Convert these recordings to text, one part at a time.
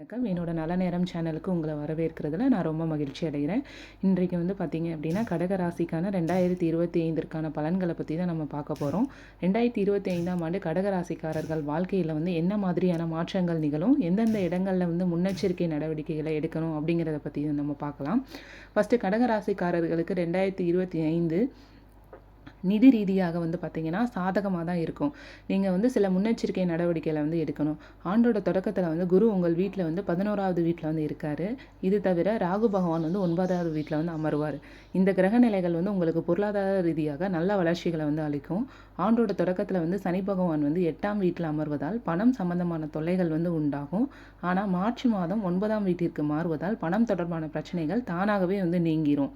வணக்கம். என்னோட நல்ல நேரம் சேனலுக்கு உங்களை வரவேற்கிறதுல நான் ரொம்ப மகிழ்ச்சி அடைகிறேன். இன்றைக்கு வந்து பார்த்தீங்க அப்படின்னா கடக ராசிக்கான ரெண்டாயிரத்தி இருபத்தி ஐந்திற்கான பலன்களை பற்றி தான் நம்ம பார்க்க போகிறோம் ரெண்டாயிரத்தி இருபத்தி ஐந்தாம் ஆண்டு கடக ராசிக்காரர்கள் வாழ்க்கையில் வந்து என்ன மாதிரியான மாற்றங்கள் நிகழும்? எந்தெந்த இடங்களில் வந்து முன்னெச்சரிக்கை நடவடிக்கைகளை எடுக்கணும் அப்படிங்கிறத பற்றி நம்ம பார்க்கலாம். ஃபஸ்ட்டு கடக ராசிக்காரர்களுக்கு ரெண்டாயிரத்தி இருபத்தி ஐந்து நிதி ரீதியாக வந்து பார்த்திங்கன்னா சாதகமாக தான் இருக்கும். நீங்கள் வந்து சில முன்னெச்சரிக்கை நடவடிக்கைகளை வந்து எடுக்கணும். ஆண்டோட தொடக்கத்தில் வந்து குரு உங்கள் வீட்டில் வந்து பதினோராவது வீட்டில் வந்து இருக்கார். இது தவிர ராகு பகவான் வந்து ஒன்பதாவது வீட்டில் வந்து அமருவார். இந்த கிரக நிலைகள் வந்து உங்களுக்கு பொருளாதார ரீதியாக நல்ல வளர்ச்சிகளை வந்து அளிக்கும். ஆண்டோட தொடக்கத்தில் வந்து சனி பகவான் வந்து எட்டாம் வீட்டில் அமர்வதால் பணம் சம்பந்தமான தொல்லைகள் வந்து உண்டாகும். ஆனால் மார்ச் மாதம் ஒன்பதாம் வீட்டிற்கு மாறுவதால் பணம் தொடர்பான பிரச்சனைகள் தானாகவே வந்து நீங்கிரும்.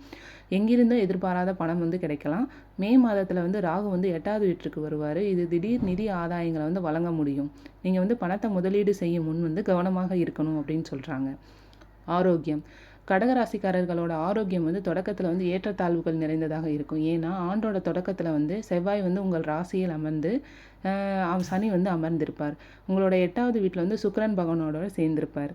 எங்கிருந்தோ எதிர்பாராத பணம் வந்து கிடைக்கலாம். மே மாதம் மாதத்தில் வந்து ராகு வந்து எட்டாவது வீட்டுக்கு வருவார். இது திடீர் நிதி ஆதாயங்களை வந்து வழங்க முடியும். நீங்கள் வந்து பணத்தை முதலீடு செய்யும் முன் வந்து கவனமாக இருக்கணும் அப்படின்னு சொல்கிறாங்க ஆரோக்கியம். கடகராசிக்காரர்களோட ஆரோக்கியம் வந்து தொடக்கத்தில் வந்து ஏற்றத்தாழ்வுகள் நிறைந்ததாக இருக்கும். ஏன்னா ஆண்டோட தொடக்கத்தில் வந்து செவ்வாய் வந்து உங்கள் ராசியில் அமர்ந்து சனி வந்து அமர்ந்திருப்பார். உங்களோட எட்டாவது வீட்டில் வந்து சுக்கரன் பகவானோட சேர்ந்திருப்பார்.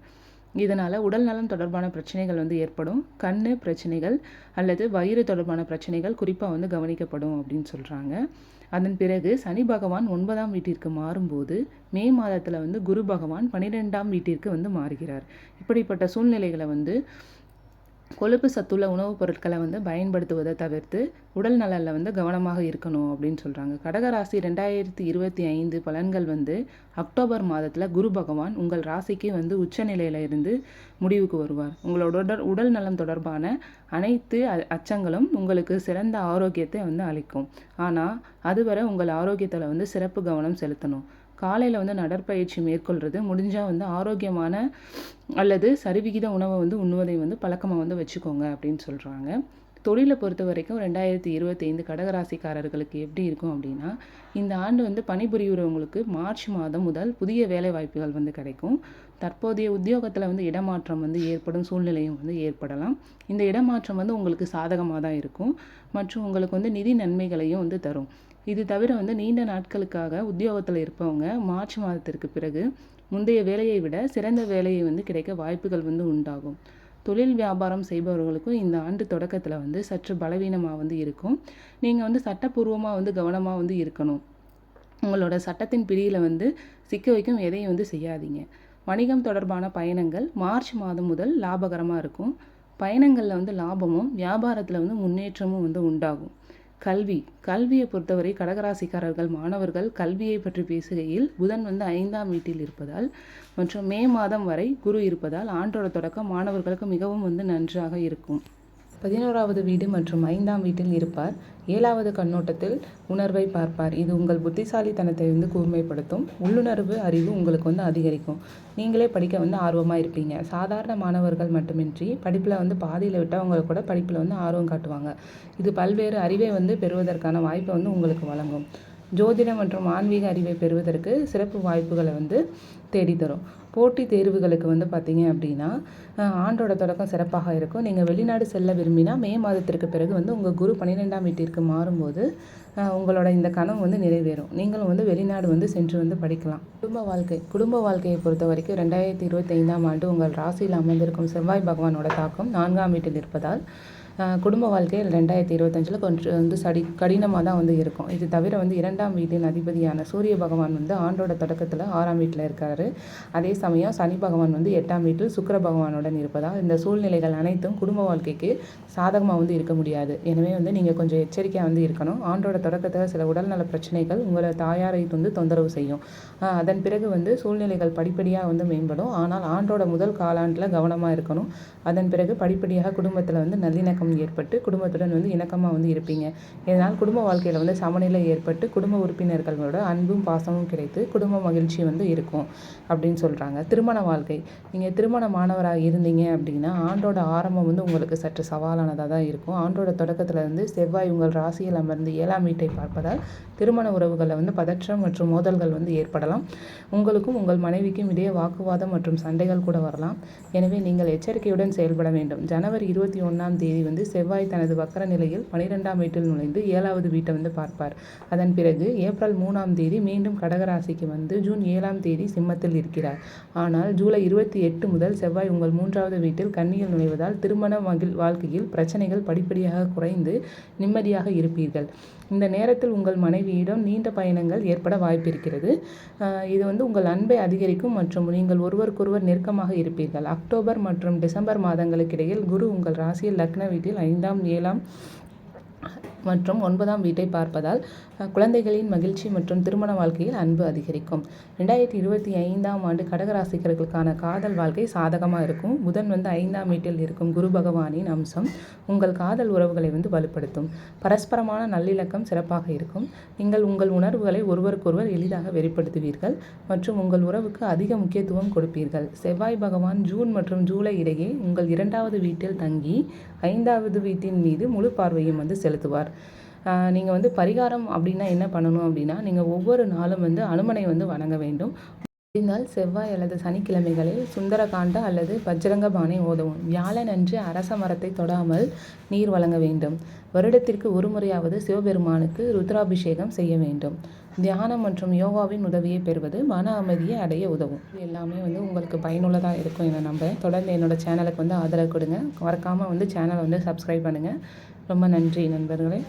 இதனால் உடல் நலம் தொடர்பான பிரச்சனைகள் வந்து ஏற்படும். கண் பிரச்சனைகள் அல்லது வயிறு தொடர்பான பிரச்சனைகள் குறிப்பாக வந்து கவனிக்கப்படும் அப்படின்னு சொல்கிறாங்க அதன் பிறகு சனி பகவான் ஒன்பதாம் வீட்டிற்கு மாறும்போது மே மாதத்தில் வந்து குரு பகவான் பன்னிரெண்டாம் வீட்டிற்கு வந்து மாறுகிறார். இப்படிப்பட்ட சூழ்நிலைகளை வந்து கொழுப்பு சத்துள்ள உணவுப் பொருட்களை வந்து பயன்படுத்துவதை தவிர்த்து உடல் நலனில் வந்து கவனமாக இருக்கணும் அப்படின்னு சொல்கிறாங்க கடகராசி ரெண்டாயிரத்தி இருபத்தி ஐந்து பலன்கள் வந்து அக்டோபர் மாதத்தில் குரு பகவான் உங்கள் ராசிக்கு வந்து உச்சநிலையில் இருந்து முடிவுக்கு வருவார். உங்களோட உடல் உடல் நலம் தொடர்பான அனைத்து அச்சங்களும் உங்களுக்கு சிறந்த ஆரோக்கியத்தை வந்து அளிக்கும். ஆனால் அதுவரை உங்கள் ஆரோக்கியத்தில் வந்து சிறப்பு கவனம் செலுத்தணும். காலையில் வந்து நடற்பயிற்சி மேற்கொள்கிறது முடிஞ்சால் வந்து ஆரோக்கியமான அல்லது சரிவிகித உணவை வந்து உண்ணுவதை வந்து பழக்கமாக வந்து வச்சுக்கோங்க அப்படின்னு சொல்கிறாங்க தொழிலை பொறுத்த வரைக்கும் ரெண்டாயிரத்தி இருபத்தைந்து கடகராசிக்காரர்களுக்கு எப்படி இருக்கும் அப்படின்னா இந்த ஆண்டு வந்து பணிபுரிகிறவங்களுக்கு மார்ச் மாதம் முதல் புதிய வேலை வாய்ப்புகள் வந்து கிடைக்கும். தற்போதைய உத்தியோகத்தில் வந்து இடமாற்றம் வந்து ஏற்படும் சூழ்நிலையும் வந்து ஏற்படலாம். இந்த இடமாற்றம் வந்து உங்களுக்கு சாதகமாக தான் இருக்கும். மற்றும் உங்களுக்கு வந்து நிதி நன்மைகளையும் வந்து தரும். இது தவிர வந்து நீண்ட நாட்களுக்காக உத்தியோகத்தில் இருப்பவங்க மார்ச் மாதத்திற்கு பிறகு முந்தைய வேலையை விட சிறந்த வேலையை வந்து கிடைக்க வாய்ப்புகள் வந்து உண்டாகும். தொழில் வியாபாரம் செய்பவர்களுக்கும் இந்த ஆண்டு தொடக்கத்தில் வந்து சற்று பலவீனமாக வந்து இருக்கும். நீங்கள் வந்து சட்டப்பூர்வமாக வந்து கவனமாக வந்து இருக்கணும். உங்களோட சட்டத்தின் பிடியில் வந்து சிக்க வைக்கும் எதையும் வந்து செய்யாதீங்க. வணிகம் தொடர்பான பயணங்கள் மார்ச் மாதம் முதல் லாபகரமாக இருக்கும். பயணங்களில் வந்து லாபமும் வியாபாரத்தில் வந்து முன்னேற்றமும் வந்து உண்டாகும். கல்வி. கல்வியை பொறுத்தவரை கடகராசிக்காரர்கள் மாணவர்கள் கல்வியை பற்றி பேசுகையில் புதன் வந்து ஐந்தாம் வீட்டில் இருப்பதால் மற்றும் மே மாதம் வரை குரு இருப்பதால் ஆண்டோட தொடக்கம் மாணவர்களுக்கு மிகவும் வந்து நன்றாக இருக்கும். பதினோராவது வீடு மற்றும் ஐந்தாம் வீட்டில் இருப்பார். ஏழாவது கண்ணோட்டத்தில் உணர்வை பார்ப்பார். இது உங்கள் புத்திசாலித்தனத்தை வந்து கூர்மைப்படுத்தும். உள்ளுணர்வு அறிவு உங்களுக்கு வந்து அதிகரிக்கும். நீங்களே படிக்க வந்து ஆர்வமாக இருப்பீங்க. சாதாரண மாணவர்கள் மட்டுமின்றி படிப்பில் வந்து பாதியில் விட்டால் விட்டவங்க கூட படிப்பில் வந்து ஆர்வம் காட்டுவாங்க. இது பல்வேறு அறிவை வந்து பெறுவதற்கான வாய்ப்பை வந்து உங்களுக்கு வழங்கும். ஜோதிடம் மற்றும் ஆன்மீக அறிவை பெறுவதற்கு சிறப்பு வாய்ப்புகளை வந்து தேடித்தரும். போட்டித் தேர்வுகளுக்கு வந்து பார்த்தீங்க அப்படின்னா ஆண்டோட தொடக்கம் சிறப்பாக இருக்கும். நீங்கள் வெளிநாடு செல்ல விரும்பினா மே மாதத்திற்கு பிறகு வந்து உங்கள் குரு பன்னிரெண்டாம் வீட்டிற்கு மாறும்போது உங்களோட இந்த கனவு வந்து நிறைவேறும். நீங்களும் வந்து வெளிநாடு வந்து சென்று வந்து படிக்கலாம். குடும்ப வாழ்க்கை குடும்ப வாழ்க்கையை பொறுத்த வரைக்கும் ரெண்டாயிரத்தி இருபத்தைந்தாம் ஆண்டு உங்கள் ராசியில் அமர்ந்திருக்கும் செவ்வாய் பகவானோட தாக்கம் நான்காம் வீட்டில் இருப்பதால் குடும்ப வாழ்க்கையில் ரெண்டாயிரத்தி இருபத்தஞ்சில் கொஞ்சம் வந்து சடி கடினமாக தான் வந்து இருக்கும். இது தவிர வந்து இரண்டாம் வீட்டின் அதிபதியான சூரிய பகவான் வந்து ஆண்டோட தொடக்கத்தில் ஆறாம் வீட்டில் இருக்கார். அதே சமயம் சனி பகவான் வந்து எட்டாம் வீட்டில் சுக்கர பகவானுடன் இருப்பதால் இந்த சூழ்நிலைகள் அனைத்தும் குடும்ப வாழ்க்கைக்கு சாதகமாக வந்து இருக்க முடியாது. எனவே வந்து நீங்கள் கொஞ்சம் எச்சரிக்கையாக வந்து இருக்கணும். ஆண்டோட தொடக்கத்தில் சில உடல்நல பிரச்சனைகள் உங்களை தாயாரை வந்து தொந்தரவு செய்யும். அதன் பிறகு வந்து சூழ்நிலைகள் படிப்படியாக வந்து மேம்படும். ஆனால் ஆண்டோட முதல் காலாண்டில் கவனமாக இருக்கணும். அதன் பிறகு படிப்படியாக குடும்பத்தில் வந்து நல்லிணக்கம் இணக்கம் ஏற்பட்டு குடும்பத்துடன் வந்து இணக்கமாக வந்து இருப்பீங்க. இதனால் குடும்ப வாழ்க்கையில் வந்து சமநிலை ஏற்பட்டு குடும்ப உறுப்பினர்களோட அன்பும் பாசமும் கிடைத்து குடும்ப மகிழ்ச்சி வந்து இருக்கும் அப்படின்னு சொல்கிறாங்க திருமண வாழ்க்கை. நீங்கள் திருமண மாணவராக இருந்தீங்க அப்படின்னா ஆண்டோட ஆரம்பம் வந்து உங்களுக்கு சற்று சவாலானதாக தான் இருக்கும். ஆண்டோட தொடக்கத்தில் வந்து செவ்வாய் உங்கள் ராசியில் அமர்ந்து ஏழாம் வீட்டை பார்ப்பதால் திருமண உறவுகளில் வந்து பதற்றம் மற்றும் மோதல்கள் வந்து ஏற்படலாம். உங்களுக்கும் உங்கள் மனைவிக்கும் இடையே வாக்குவாதம் மற்றும் சண்டைகள் கூட வரலாம். எனவே நீங்கள் எச்சரிக்கையுடன் செயல்பட வேண்டும். ஜனவரி இருபத்தி ஒன்றாம் தேதி வந்து செவ்வாய் தனது வக்கர நிலையில் பனிரெண்டாம் வீட்டில் நுழைந்து ஏழாவது வீட்டை வந்து பார்ப்பார். அதன் பிறகு ஏப்ரல் மூணாம் தேதி மீண்டும் கடகராசிக்கு வந்து ஜூன் ஏழாம் தேதி சிம்மத்தில் இருக்கிறார். ஆனால் ஜூலை இருபத்தி எட்டு முதல் செவ்வாய் உங்கள் மூன்றாவது வீட்டில் கன்னியில் நுழைவதால் திருமண மகிழ் வாழ்க்கையில் பிரச்சனைகள் படிப்படியாக குறைந்து நிம்மதியாக இருப்பீர்கள். இந்த நேரத்தில் உங்கள் மனைவியிடம் நீண்ட பயணங்கள் ஏற்பட வாய்ப்பிருக்கிறது. ஆஹ் இது வந்து உங்கள் அன்பை அதிகரிக்கும் மற்றும் நீங்கள் ஒருவருக்கொருவர் நெருக்கமாக இருப்பீர்கள். அக்டோபர் மற்றும் டிசம்பர் மாதங்களுக்கு இடையில் குரு உங்கள் ராசியில் லக்ன வீட்டில் ஐந்தாம் ஏழாம் மற்றும் ஒன்பதாம் வீட்டை பார்ப்பதால் குழந்தைகளின் மகிழ்ச்சி மற்றும் திருமண வாழ்க்கையில் அன்பு அதிகரிக்கும். ரெண்டாயிரத்தி இருபத்தி ஐந்தாம் ஆண்டு கடகராசிக்கர்களுக்கான காதல் வாழ்க்கை சாதகமாக இருக்கும். புதன் வந்து ஐந்தாம் வீட்டில் இருக்கும் குரு பகவானின் அம்சம் உங்கள் காதல் உறவுகளை வந்து வலுப்படுத்தும். பரஸ்பரமான நல்லிணக்கம் சிறப்பாக இருக்கும். நீங்கள் உங்கள் உணர்வுகளை ஒருவருக்கொருவர் எளிதாக வெளிப்படுத்துவீர்கள் மற்றும் உங்கள் உறவுக்கு அதிக முக்கியத்துவம் கொடுப்பீர்கள். செவ்வாய் பகவான் ஜூன் மற்றும் ஜூலை இடையே உங்கள் இரண்டாவது வீட்டில் தங்கி ஐந்தாவது வீட்டின் மீது முழு பார்வையும் வந்து செலுத்துவார். நீங்கள் வந்து பரிகாரம் அப்படின்னா என்ன பண்ணணும் அப்படின்னா நீங்கள் ஒவ்வொரு நாளும் வந்து அனுமனை வந்து வணங்க வேண்டும். முடிந்தால் செவ்வாய் அல்லது சனிக்கிழமைகளில் சுந்தரகாண்ட அல்லது பஜ்ரங்க பானை ஓதவும். வியாழன் அன்று அரச மரத்தை தொடாமல் நீர் வழங்க வேண்டும். வருடத்திற்கு ஒரு முறையாவது சிவபெருமானுக்கு ருத்ராபிஷேகம் செய்ய வேண்டும். தியானம் மற்றும் யோகாவின் உதவியை பெறுவது மன அமைதியை அடைய உதவும். எல்லாமே வந்து உங்களுக்கு பயனுள்ளதாக இருக்கும் என நம்புகிறேன் தொடர்ந்து என்னோட சேனலுக்கு வந்து ஆதரவு கொடுங்க. மறக்காமல் வந்து சேனலை வந்து சப்ஸ்கிரைப் பண்ணுங்கள் ரொம்ப நன்றி நண்பர்களே.